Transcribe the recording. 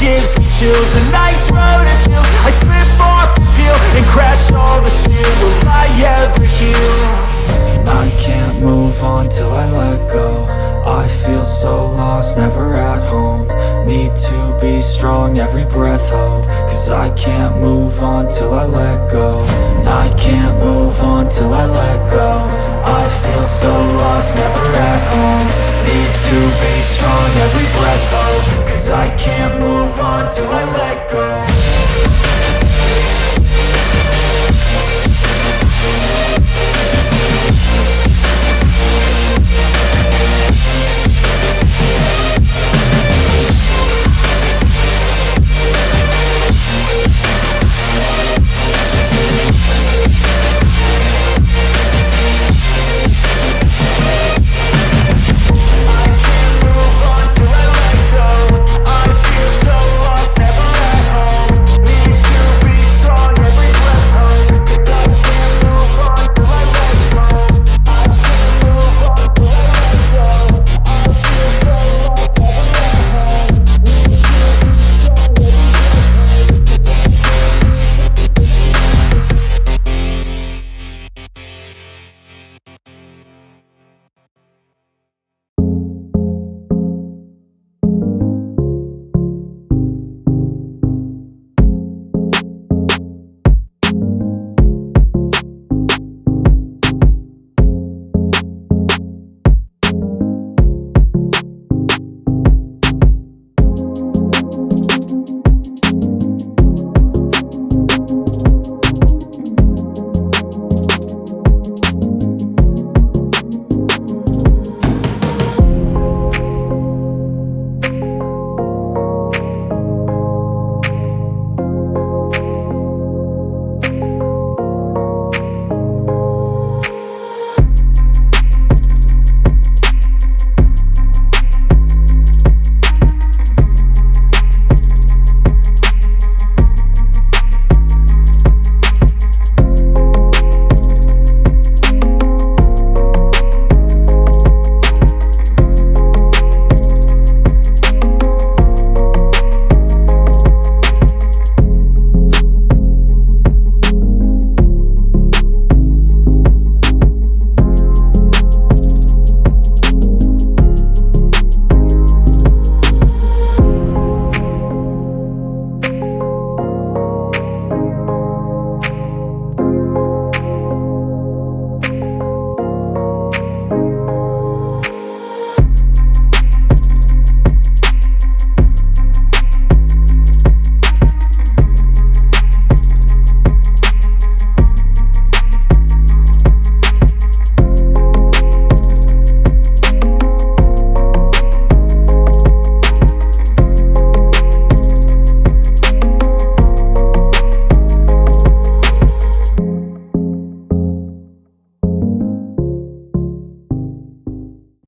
gives me chills. A nice road it feels, I slip off the peel And crash all the steel, will I ever heal? I can't move on till I let go. I feel so lost, never at home. Need to be strong, every breath hope Cause I can't move on till I let go. I can't move on till I let go. I feel so lost, never at home. Need to be strong, till I let go